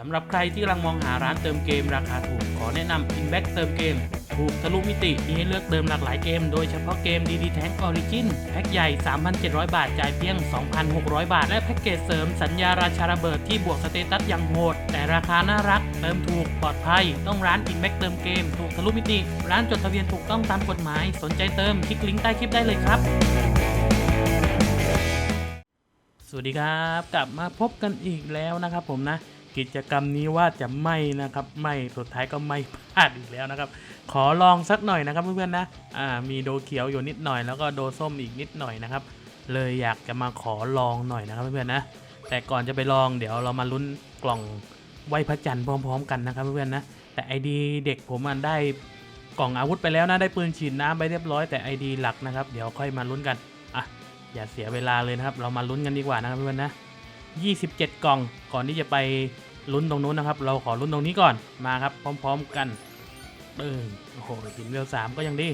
สำหรับใครที่กำลังมองหาร้านเติมเกมราคาถูก ขอแนะนำ Inback เติมเกม ถูกทะลุมิติมีให้เลือกเติมหลากหลายเกม โดยเฉพาะเกมดีดีแท็กออริจินแพ็กใหญ่ 3,700 บาท จ่ายเพียง 2,600 บาท และแพ็กเกจเสริมสัญญาราชาระเบิดที่บวกสเตตัสอย่างโหด แต่ราคาน่ารัก เติมถูกปลอดภัย ต้องร้าน Inback เติมเกม ถูกทะลุมิติ ร้านจดทะเบียนถูกต้องตามกฎหมาย สนใจเติมคลิกลิงก์ใต้คลิปได้เลยครับสวัสดีครับ กลับมาพบกันอีกแล้วนะครับผมนะ กิจกรรมนี้ว่าจะไม่นะครับไม่สุดท้ายก็ไม่พลาดอีกแล้วนะครับ ขอลองสักหน่อยนะครับเพื่อนๆนะอ่ามีโดเขียวอยู่นิดหน่อยแล้วก็โดส้มอีกนิดหน่อยนะครับ เลยอยากจะมาขอลองหน่อยนะครับเพื่อนๆนะ แต่ก่อนจะไปลองเดี๋ยวเรามาลุ้นกล่องไหวพระจันทร์พร้อม ๆ กันนะครับเพื่อนๆนะ แต่ไอดีเด็กผมมันได้กล่องอาวุธไปแล้วนะได้ปืนฉีดน้ำไปเรียบร้อยแต่ไอดีหลักนะครับเดี๋ยวค่อยมาลุ้นกันอะอย่าเสียเวลาเลยนะครับ เรามาลุ้นกันดีกว่านะครับเพื่อนๆนะ 27 กล่องก่อนที่จะไป ลุ้นตรงนู้นนะครับ เราขอลุ้นตรงนี้ก่อนมาครับ พร้อม ๆ กันเออโอ้โหหินเวสามก็ยังดี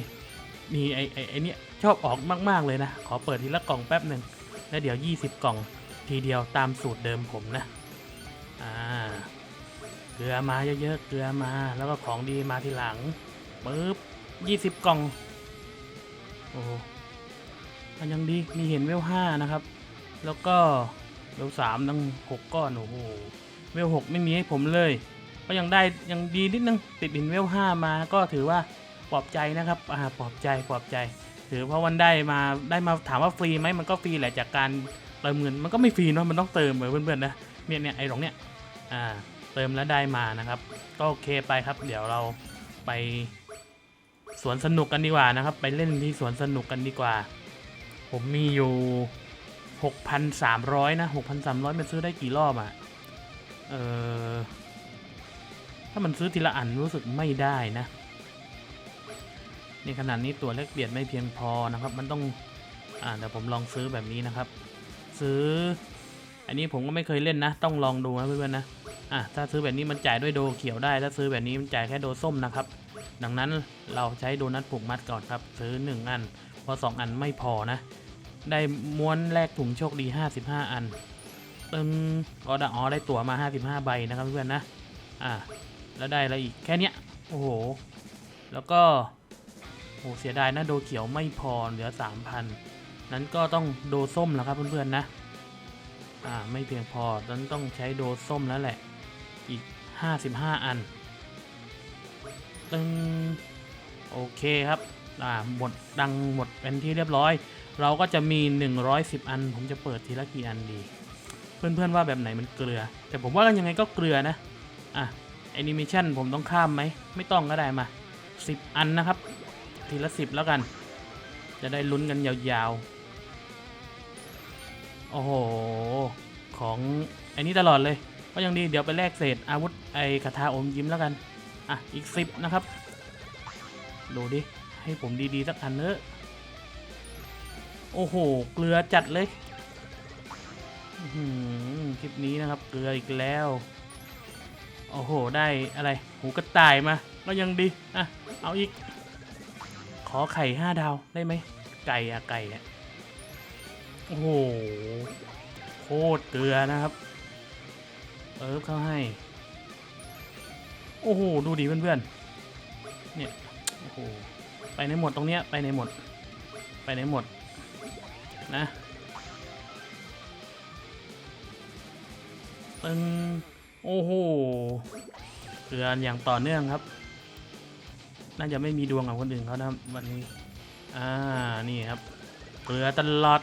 นี่ไอไอไอเนี้ยชอบออกมาก ๆ เลยนะ ขอเปิดทีละกล่องแป๊บหนึ่งแล้วเดี๋ยว 20 กล่องทีเดียวตามสูตรเดิมผมนะอ่าเกลือมาเยอะๆเกลือมาแล้วก็ของดีมาทีหลังปึ๊บ20 กล่องโอ้โหมันยังดีมีเห็นเวลห้านะครับ แล้วก็เวลสามตั้งหกก้อนโอ้โห เวลหกไม่มีให้ผมเลย ก็ยังได้ยังดีนิดนึงติดหินเวลห้ามาก็ถือว่าปลอบใจนะครับอ่าปลอบใจปลอบใจ ถือเพราะวันได้มาได้มาถามว่าฟรีไหมมันก็ฟรีแหละจากการเติมเงินมันก็ไม่ฟรีเนาะมันต้องเติมเลยเพื่อนๆนะเนี่ยเนี่ยไอ้ตรงเนี้ยอ่าเติมแล้วได้มานะครับ ก็โอเคไปครับ เดี๋ยวเราไปสวนสนุกกันดีกว่านะครับ ไปเล่นที่สวนสนุกกันดีกว่า ผมมีอยู่ 6,300 นะ 6,300 มันซื้อได้กี่รอบอะ่ะ เออถ้ามันซื้อทีละอันรู้สึกไม่ได้นะนี่ขนาดนี้ตัวเลขเปลี่ยนไม่เพียงพอนะครับ มันต้องอ่าเดี๋ยวผมลองซื้อแบบนี้นะครับ ซื้อ อันนี้ผมก็ไม่เคยเล่นนะ ต้องลองดูนะเพื่อนๆนะอะถ้าซื้อแบบนี้มันจ่ายด้วยโดเขียวได้ ถ้าซื้อแบบนี้มันจ่ายแค่โดส้มนะครับ ดังนั้นเราใช้โดนัทผูกมัดก่อนครับ ซื้อ 1 อันพราะ2อันไม่พอนะ ได้ม้วนแลกถุงโชคดี 55 อัน ตึงก็ได้อ๋อได้ตั๋วมา 55 ใบนะครับเพื่อนนะ อ่า แล้วได้อะไรอีกแค่เนี้ย โอ้โห แล้วก็ โอ้เสียดายนะ โดเขียวไม่พอเหลือ 3,000 นั้นก็ต้องโดส้มแล้วครับเพื่อนๆนะ อ่า ไม่เพียงพอนั้นต้องใช้โดส้มแล้วแหละ อีก 55 อัน ตึงโอเคครับ อ่า หมดดังหมดเป็นที่เรียบร้อย เราก็จะมี 110 อัน ผมจะเปิดทีละกี่อันดี เพื่อนๆว่าแบบไหนมันเกลือ แต่ผมว่ายังไงก็เกลือนะ อะแอนิเมชันผมต้องข้ามไหม ไม่ต้องก็ได้มา 10 อันนะครับ ทีละ 10 แล้วกัน จะได้ลุ้นกันยาวๆ โอ้โห ของไอ้นี้ตลอดเลย ก็ยังดีเดี๋ยวไปแลกเศษอาวุธไอ้คาถาอมยิ้มแล้วกัน อะ อีก 10 นะครับ ดูดิ ให้ผมดีๆ สักอันเนอะโอ้โห เกลือจัดเลย คลิปนี้นะครับ เกลืออีกแล้ว โอ้โห ได้อะไร หูกระต่ายมา ก็ยังดี อะ เอาอีก ขอไข่ห้าดาวได้ไหม ไก่อะไก่อะโอ้โห โคตรเกลือนะครับ เอิบเข้าให้ โอ้โห ดูดิเพื่อนๆ เนี่ย โอ้โห ไปในหมดตรงเนี้ย ไปในหมด ไปในหมด นะ ตึงโอ้โหเกลืออย่างต่อเนื่องครับ น่าจะไม่มีดวงกับคนอื่นเขานะครับวันนี้ อ่า นี่ครับ เกลือตลอด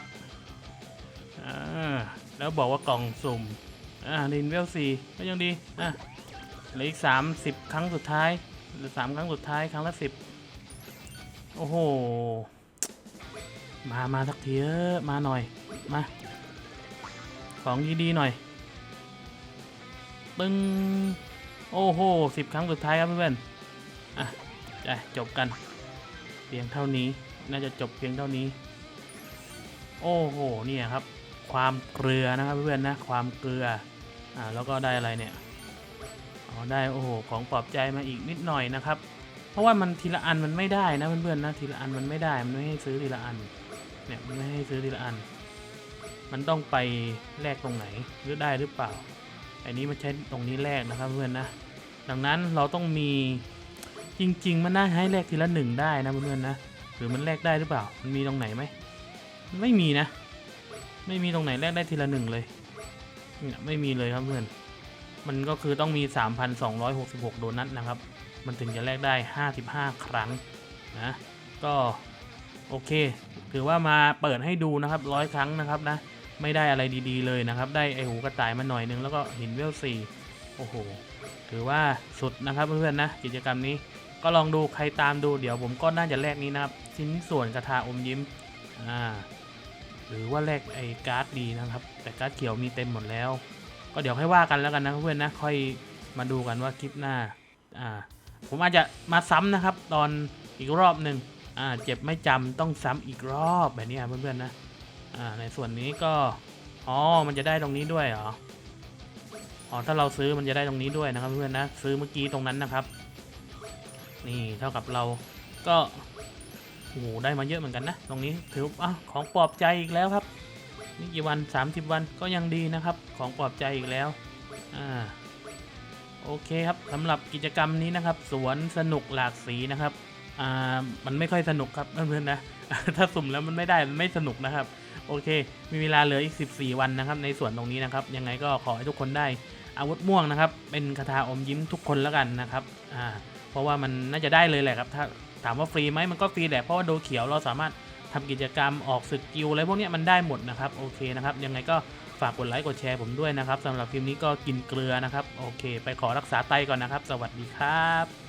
อ่า แล้วบอกว่ากล่องสุ่ม อ่าลินเวลสี่ก็ยังดี อะเหลืออีกสามสิบครั้งสุดท้ายหลือสามครั้งสุดท้ายครั้งละสิบโอ้โห มา มาสักทีเออมาหน่อย มา ของดีๆหน่อย ปึ้งโอ้โหสิบครั้งสุดท้ายครับเพื่อนๆอะจะจบกัน เพียงเท่านี้น่าจะจบเพียงเท่านี้ โอ้โหเนี่ยครับ ความเกลือนะครับเพื่อนๆนะความเกลืออ่าแล้วก็ได้อะไรเนี่ยอ๋อได้โอ้โหของปลอบใจมาอีกนิดหน่อยนะครับ เพราะว่ามันทีละอันมันไม่ได้นะเพื่อนๆนะทีละอันมันไม่ได้มันไม่ให้ซื้อทีละอันเนี่ยมันไม่ให้ซื้อทีละอัน มันต้องไปแลกตรงไหนหรือได้หรือเปล่า อันนี้มันใช้ตรงนี้แลกนะครับเพื่อนนะ ดังนั้นเราต้องมีจริง ๆ มันน่าให้แลกทีละหนึ่งได้นะเพื่อนๆนะ หรือมันแลกได้หรือเปล่า มันมีตรงไหนไหม ไม่มีนะ ไม่มีตรงไหนแลกได้ทีละหนึ่งเลยเนี่ยไม่มีเลยครับเพื่อน มันก็คือต้องมี 3,266 โดนัทนะครับ มันถึงจะแลกได้ 55 ครั้งนะ ก็โอเค ถือว่ามาเปิดให้ดูนะครับร้อยครั้งนะครับนะ ไม่ได้อะไรดีๆเลยนะครับ ได้ไอหูกระต่ายมาหน่อยนึงแล้วก็หินเวลสี่โอ้โห ถือว่าสุดนะครับเพื่อนๆนะกิจกรรมนี้ก็ลองดูใครตามดูเดี๋ยวผมก็น่าจะแลกนี้นะครับชิ้นส่วนกระทาอมยิ้มอ่าหรือว่าแลกไอ้การ์ดดีนะครับ แต่การ์ดเขียวมีเต็มหมดแล้ว ก็เดี๋ยวค่อยว่ากันแล้วกันนะเพื่อนๆนะค่อยมาดูกันว่าคลิปหน้าอ่าผมอาจจะมาซ้ำนะครับ ตอนอีกรอบหนึ่งอ่าเจ็บไม่จำต้องซ้ำอีกรอบแบบนี้ครับเพื่อนๆนะ อ่าในส่วนนี้ก็ อ๋อ มันจะได้ตรงนี้ด้วยเหรอ อ๋อ ถ้าเราซื้อมันจะได้ตรงนี้ด้วยนะครับเพื่อนนะ ซื้อเมื่อกี้ตรงนั้นนะครับ นี่เท่ากับเราก็โอ้โหได้มาเยอะเหมือนกันนะ ตรงนี้ถืออะของปลอบใจอีกแล้วครับนี่กี่วัน 30 วันก็ยังดีนะครับ ของปลอบใจอีกแล้ว อ่า โอเคครับสำหรับกิจกรรมนี้นะครับ สวนสนุกหลากสีนะครับ อ่า มันไม่ค่อยสนุกครับเพื่อนๆนะ ถ้าสุ่มแล้วมันไม่ได้ มันไม่สนุกนะครับ โอเค มีเวลาเหลืออีก 14 วันนะครับ ในส่วนตรงนี้นะครับ ยังไงก็ขอให้ทุกคนได้อาวุธม่วงนะครับ เป็นคาถาอมยิ้มทุกคนแล้วกันนะครับ อ่า เพราะว่ามันน่าจะได้เลยแหละครับ ถ้าถามว่าฟรีไหมมันก็ฟรีแหละ เพราะว่าโดเขียวเราสามารถทำกิจกรรมออกศึกกิลอะไรพวกนี้มันได้หมดนะครับ โอเคนะครับ ยังไงก็ฝากกดไลค์กดแชร์ผมด้วยนะครับสำหรับคลิปนี้ก็กินเกลือนะครับ โอเค ไปขอรักษาไตก่อนนะครับ สวัสดีครับ